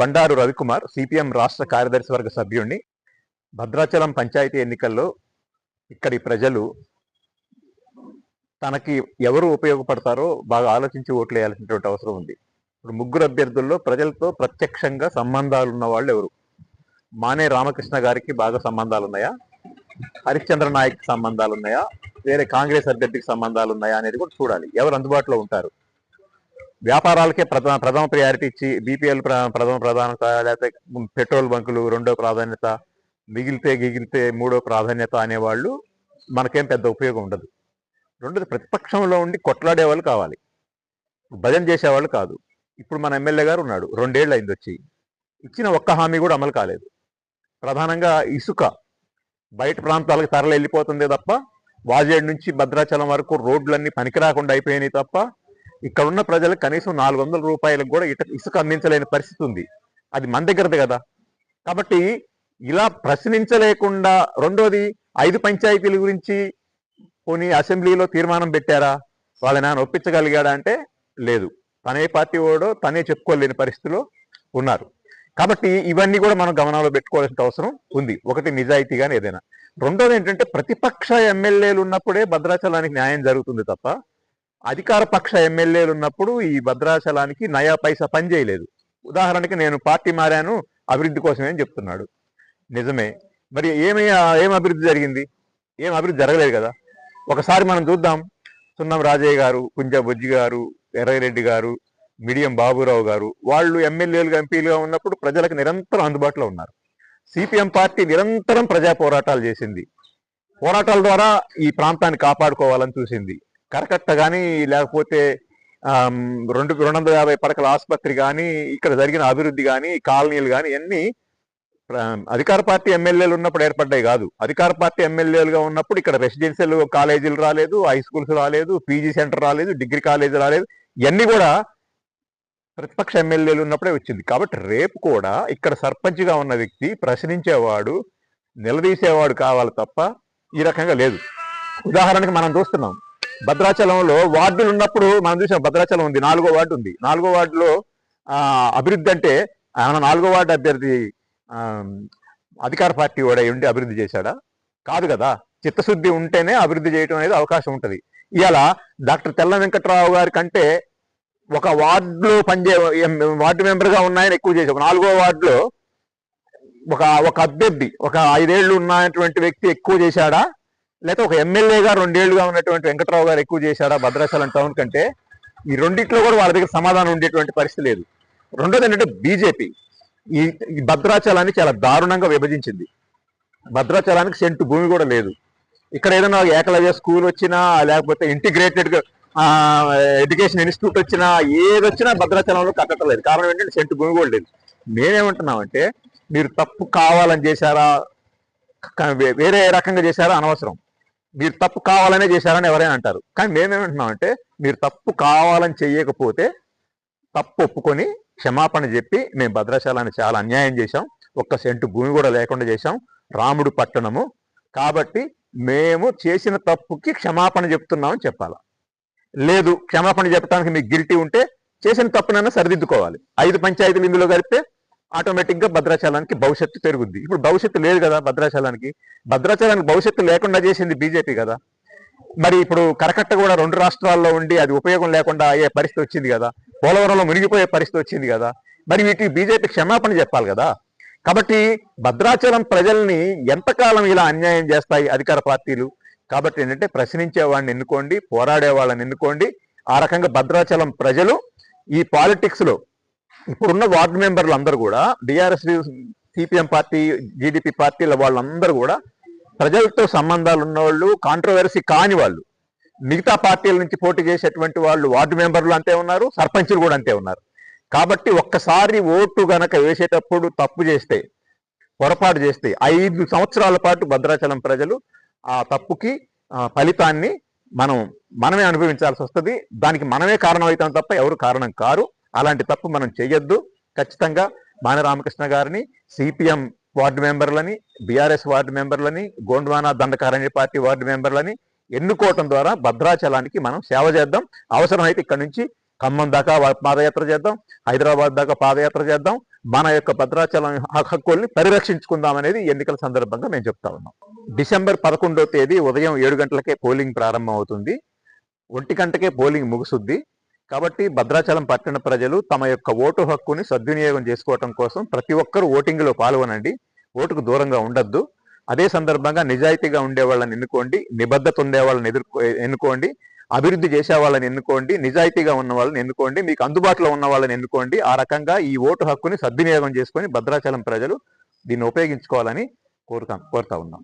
Bandaru Ravikumar CPM రాష్ట్ర కార్యదర్శి వర్గ సభ్యుణ్ణి. భద్రాచలం పంచాయతీ ఎన్నికల్లో ఇక్కడి ప్రజలు తనకి ఎవరు ఉపయోగపడతారో బాగా ఆలోచించి ఓట్లు వేయాల్సినటువంటి అవసరం ఉంది. ఇప్పుడు ముగ్గురు అభ్యర్థుల్లో ప్రజలతో ప్రత్యక్షంగా సంబంధాలు ఉన్న వాళ్ళు ఎవరు? మానే రామకృష్ణ గారికి బాగా సంబంధాలు ఉన్నాయా? హరిశ్చంద్ర నాయక్ సంబంధాలు ఉన్నాయా? వేరే కాంగ్రెస్ అభ్యర్థికి సంబంధాలు ఉన్నాయా అనేది కూడా చూడాలి. ఎవరు అందుబాటులో ఉంటారు? వ్యాపారాలకే ప్రధాన ప్రథమ ప్రయారిటీ ఇచ్చి బీపీఎల్ ప్రథమ ప్రాధాన్యత లేకపోతే పెట్రోల్ బంకులు రెండో ప్రాధాన్యత మిగిలితే గిగిలితే మూడో ప్రాధాన్యత అనేవాళ్ళు మనకేం పెద్ద ఉపయోగం ఉండదు. రెండోది ప్రతిపక్షంలో ఉండి కొట్లాడే వాళ్ళు కావాలి. భజన చేసేవాళ్ళు కాదు. ఇప్పుడు మన ఎమ్మెల్యే గారు ఉన్నాడు. రెండేళ్ళు అయింది వచ్చి. ఇచ్చిన ఒక్క హామీ కూడా అమలు కాలేదు. ప్రధానంగా ఇసుక. బయట ప్రాంతాలకు తరలి వెళ్ళిపోతుంది తప్ప వాజేడ్ నుంచి భద్రాచలం వరకు రోడ్లన్నీ పనికిరాకుండా అయిపోయినాయి తప్ప ఇక్కడ ఉన్న ప్రజలకు కనీసం నాలుగు వందల రూపాయలకు కూడా ఇట ఇసుక అందించలేని పరిస్థితి ఉంది. అది మన దగ్గరది కదా. కాబట్టి ఇలా ప్రశ్నించలేకుండా రెండోది ఐదు పంచాయతీల గురించి పోనీ అసెంబ్లీలో తీర్మానం పెట్టారా? వాళ్ళని ఆయన ఒప్పించగలిగాడా అంటే లేదు. తనే పార్టీ వాడో తనే చెప్పుకోలేని పరిస్థితిలో ఉన్నారు. కాబట్టి ఇవన్నీ కూడా మనం గమనంలో పెట్టుకోవాల్సిన అవసరం ఉంది. ఒకటి నిజాయితీగానే ఏదైనా. రెండోది ఏంటంటే ప్రతిపక్ష ఎమ్మెల్యేలు ఉన్నప్పుడే భద్రాచలానికి న్యాయం జరుగుతుంది తప్ప అధికార పక్ష ఎమ్మెల్యేలు ఉన్నప్పుడు ఈ భద్రాచలానికి నయా పైసా పని చేయలేదు. ఉదాహరణకి నేను పార్టీ మారాను అభివృద్ధి కోసమే అని చెప్తున్నాడు. నిజమే. మరి ఏమి ఏం అభివృద్ధి జరిగింది? ఏం అభివృద్ధి జరగలేదు కదా. ఒకసారి మనం చూద్దాం. సున్నం రాజయ్య గారు కుంజ బుజ్జి గారు ఎర్రగిరెడ్డి గారు మిడియం బాబురావు గారు వాళ్ళు ఎమ్మెల్యేలుగా ఎంపీలుగా ఉన్నప్పుడు ప్రజలకు నిరంతరం అందుబాటులో ఉన్నారు. సిపిఎం పార్టీ నిరంతరం ప్రజా పోరాటాలు చేసింది. పోరాటాల ద్వారా ఈ ప్రాంతాన్ని కాపాడుకోవాలని చూసింది. కరకట్ట కానీ లేకపోతే రెండు రెండు వందల యాభై పడకల ఆసుపత్రి కానీ ఇక్కడ జరిగిన అభివృద్ధి కానీ కాలనీలు కానీ ఇవన్నీ అధికార పార్టీ ఎమ్మెల్యేలు ఉన్నప్పుడు ఏర్పడ్డాయి కాదు. అధికార పార్టీ ఎమ్మెల్యేలుగా ఉన్నప్పుడు ఇక్కడ రెసిడెన్షియల్ కాలేజీలు రాలేదు హై స్కూల్స్ రాలేదు పీజీ సెంటర్ రాలేదు డిగ్రీ కాలేజీ రాలేదు ఇవన్నీ కూడా ప్రతిపక్ష ఎమ్మెల్యేలు ఉన్నప్పుడే వచ్చింది. కాబట్టి రేపు కూడా ఇక్కడ సర్పంచ్గా ఉన్న వ్యక్తి ప్రశ్నించేవాడు నిలదీసేవాడు కావాలి తప్ప ఈ రకంగా లేదు. ఉదాహరణకి మనం చూస్తున్నాం భద్రాచలంలో వార్డులు ఉన్నప్పుడు మనం చూసాం భద్రాచలం ఉంది నాలుగో వార్డు ఉంది. నాలుగో వార్డులో అభివృద్ధి అంటే ఆయన నాలుగో వార్డు అభ్యర్థి అధికార పార్టీ కూడా ఉండి అభివృద్ధి చేశాడా? కాదు కదా. చిత్తశుద్ధి ఉంటేనే అభివృద్ధి చేయడం అనేది అవకాశం ఉంటుంది. ఇవాళ డాక్టర్ తెల్ల వెంకట్రావు గారి కంటే ఒక వార్డులో పనిచే వార్డు మెంబర్గా ఉన్నాయని ఎక్కువ చేశాం. నాలుగో వార్డులో ఒక ఒక అభ్యర్థి ఒక ఐదేళ్ళు ఉన్నటువంటి వ్యక్తి ఎక్కువ చేశాడా? లేకపోతే ఒక ఎమ్మెల్యేగా రెండేళ్ళుగా ఉన్నటువంటి వెంకట్రావు గారు ఎక్కువ చేశాడా భద్రాచలం టౌన్ కంటే ఈ రెండిట్లో కూడా వాళ్ళ దగ్గర సమాధానం ఉండేటువంటి పరిస్థితి లేదు. రెండోది ఏంటంటే బీజేపీ. ఈ భద్రాచలాన్ని చాలా దారుణంగా విభజించింది. భద్రాచలానికి సెంటు భూమి కూడా లేదు. ఇక్కడ ఏదైనా ఏకలవ్య స్కూల్ వచ్చినా లేకపోతే ఇంటిగ్రేటెడ్ ఎడ్యుకేషన్ ఇన్స్టిట్యూట్ వచ్చినా ఏది వచ్చినా భద్రాచలంలో కట్టట్లేదు. కారణం ఏంటంటే సెంటు భూమి కూడా లేదు. మేమేమంటున్నామంటే మీరు తప్పు కావాలని చేశారా వే- వేరే రకంగా చేశారా అనవసరం. మీరు తప్పు కావాలనే చేశారని ఎవరైనా అంటారు. కానీ మేమేమంటున్నామంటే మీరు తప్పు కావాలని చెయ్యకపోతే తప్పు ఒప్పుకొని క్షమాపణ చెప్పి మేము భద్రాచలాన్ని చాలా అన్యాయం చేశాం. ఒక్క సెంటు భూమి కూడా లేకుండా చేశాం. రాముడు పట్టణము. కాబట్టి మేము చేసిన తప్పుకి క్షమాపణ చెప్తున్నామని చెప్పాలి? లేదు క్షమాపణ చెప్పడానికి మీకు గిల్టీ ఉంటే చేసిన తప్పునైనా సరిదిద్దుకోవాలి. ఐదు పంచాయతీలు ఇందులో కలిపితే ఆటోమేటిక్గా భద్రాచలానికి భవిష్యత్తు పెరుగుద్ది. ఇప్పుడు భవిష్యత్తు లేదు కదా భద్రాచలానికి. భద్రాచలానికి భవిష్యత్తు లేకుండా చేసింది బీజేపీ కదా. మరి ఇప్పుడు కరకట్ట కూడా రెండు రాష్ట్రాల్లో ఉండి అది ఉపయోగం లేకుండా అయ్యే పరిస్థితి వచ్చింది కదా. పోలవరంలో మునిగిపోయే పరిస్థితి వచ్చింది కదా. మరి వీటికి బీజేపీ క్షమాపణ చెప్పాలి కదా. కాబట్టి భద్రాచలం ప్రజల్ని ఎంతకాలం ఇలా అన్యాయం చేస్తాయి అధికార పార్టీలు? కాబట్టి ఏంటంటే ప్రశ్నించే వాళ్ళని ఎన్నుకోండి పోరాడే వాళ్ళని ఎన్నుకోండి. ఆ రకంగా భద్రాచలం ప్రజలు ఈ పాలిటిక్స్లో ఇప్పుడున్న వార్డు మెంబర్లు అందరూ కూడా డిఆర్ఎస్ సిపిఎం పార్టీ జీడిపి పార్టీల వాళ్ళందరూ కూడా ప్రజలతో సంబంధాలు ఉన్నవాళ్ళు కాంట్రవర్సీ కాని వాళ్ళు మిగతా పార్టీల నుంచి పోటీ చేసేటువంటి వాళ్ళు వార్డు మెంబర్లు అంతే ఉన్నారు సర్పంచులు కూడా అంతే ఉన్నారు. కాబట్టి ఒక్కసారి ఓటు గనక వేసేటప్పుడు తప్పు చేస్తే పొరపాటు చేస్తే ఐదు సంవత్సరాల పాటు భద్రాచలం ప్రజలు ఆ తప్పుకి ఫలితాన్ని మనం మనమే అనుభవించాల్సి వస్తుంది. దానికి మనమే కారణం అవుతాం తప్ప ఎవరు కారణం కారు. అలాంటి తప్పు మనం చేయొద్దు ఖచ్చితంగా మాన రామకృష్ణ గారిని సిపిఎం వార్డు మెంబర్లని బీఆర్ఎస్ వార్డు మెంబర్లని గోండ్వానా దండకారణ్య పార్టీ వార్డు మెంబర్లని ఎన్నుకోవటం ద్వారా భద్రాచలానికి మనం సేవ చేద్దాం. అవసరమైతే ఇక్కడ నుంచి ఖమ్మం దాకా పాదయాత్ర చేద్దాం. హైదరాబాద్ దాకా పాదయాత్ర చేద్దాం. మన యొక్క భద్రాచలం హక్కుల్ని పరిరక్షించుకుందాం అనేది ఎన్నికల సందర్భంగా మేము చెప్తా ఉన్నాం. డిసెంబర్ పదకొండో తేదీ ఉదయం ఏడు గంటలకే పోలింగ్ ప్రారంభం అవుతుంది ఒంటి గంటకే పోలింగ్ ముగుసుద్ది కాబట్టి భద్రాచలం పట్టణ ప్రజలు తమ యొక్క ఓటు హక్కుని సద్వినియోగం చేసుకోవటం కోసం ప్రతి ఒక్కరూ ఓటింగ్లో పాల్గొనండి. ఓటుకు దూరంగా ఉండొద్దు. అదే సందర్భంగా నిజాయితీగా ఉండే వాళ్ళని ఎన్నుకోండి నిబద్ధత ఉండే వాళ్ళని ఎదుర్కో ఎన్నుకోండి అభివృద్ధి చేసే వాళ్ళని ఎన్నుకోండి నిజాయితీగా ఉన్న వాళ్ళని ఎన్నుకోండి మీకు అందుబాటులో ఉన్న వాళ్ళని ఎన్నుకోండి ఆ రకంగా ఈ ఓటు హక్కుని సద్వినియోగం చేసుకొని భద్రాచలం ప్రజలు దీన్ని ఉపయోగించుకోవాలని కోరుతా కోరుతా ఉన్నాం.